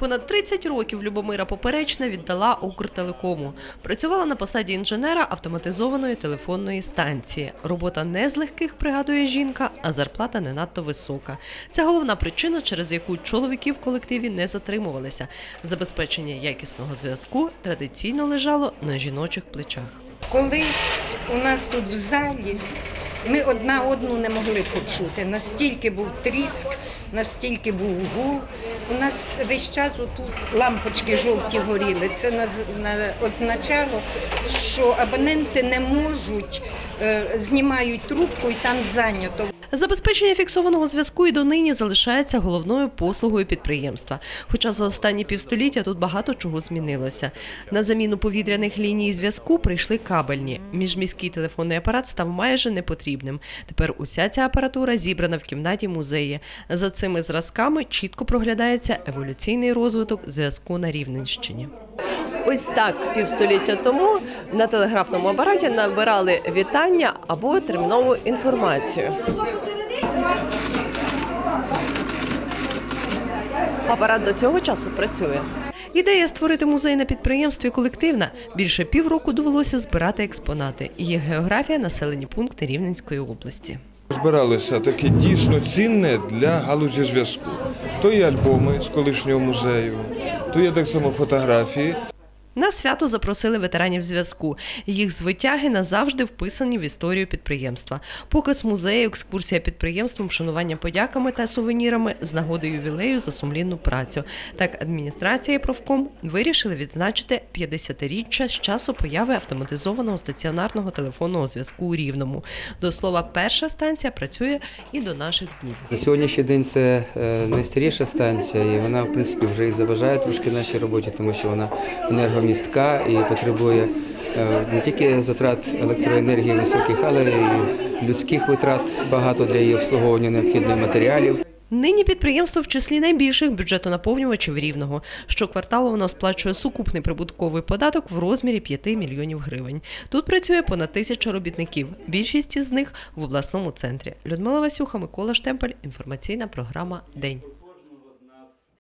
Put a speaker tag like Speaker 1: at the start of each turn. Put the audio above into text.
Speaker 1: Понад 30 років Любомира Поперечна віддала Укртелекому. Працювала на посаді інженера автоматизованої телефонної станції. Робота не з легких, пригадує жінка, а зарплата не надто висока. Це головна причина, через яку чоловіки в колективі не затримувалися. Забезпечення якісного зв'язку традиційно лежало на жіночих плечах.
Speaker 2: Колись у нас тут в залі ми одна одну не могли почути. Настільки був тріск, настільки був гул. У нас весь час отут лампочки жовті горіли. Це на- означало, що абоненти не можуть, е, знімають трубку і там зайнято.
Speaker 1: Забезпечення фіксованого зв'язку і донині залишається головною послугою підприємства. Хоча за останні півстоліття тут багато чого змінилося. На заміну повітряних ліній зв'язку прийшли кабельні. Міжміський телефонний апарат став майже непотрібним. Тепер уся ця апаратура зібрана в кімнаті музеї. За цими зразками чітко проглядається еволюційний розвиток зв'язку на Рівненщині. Ось так півстоліття тому на телеграфному апараті набирали вітання або термінову інформацію. Апарат до цього часу працює. Ідея створити музей на підприємстві колективна. Більше півроку довелося збирати експонати. Є географія населені пункти Рівненської області.
Speaker 3: Збиралося таке дійсно цінне для галузі зв'язку. То є альбоми з колишнього музею, то є так само фотографії.
Speaker 1: На свято запросили ветеранів зв'язку. Їх звитяги назавжди вписані в історію підприємства. Показ музею, екскурсія підприємством, вшанування подяками та сувенірами з нагоди ювілею за сумлінну працю. Так, адміністрація і профком вирішили відзначити 50-річчя з часу появи автоматизованого стаціонарного телефонного зв'язку у Рівному. До слова, перша станція працює і до наших днів.
Speaker 4: На сьогоднішній день це е, найстаріша станція, і вона, в принципі, вже і заважає трошки нашій роботі, тому що вона енергомістка і потребує е, не тільки затрат електроенергії високих, але й людських витрат багато для її обслуговування необхідних матеріалів.
Speaker 1: Нині підприємство в числі найбільших бюджетонаповнювачів рівного. Щокварталу воно сплачує сукупний прибутковий податок в розмірі 5 мільйонів гривень. Тут працює понад тисяча робітників. Більшість з них в обласному центрі. Людмила Васюха, Микола Штемпель. Інформаційна програма День.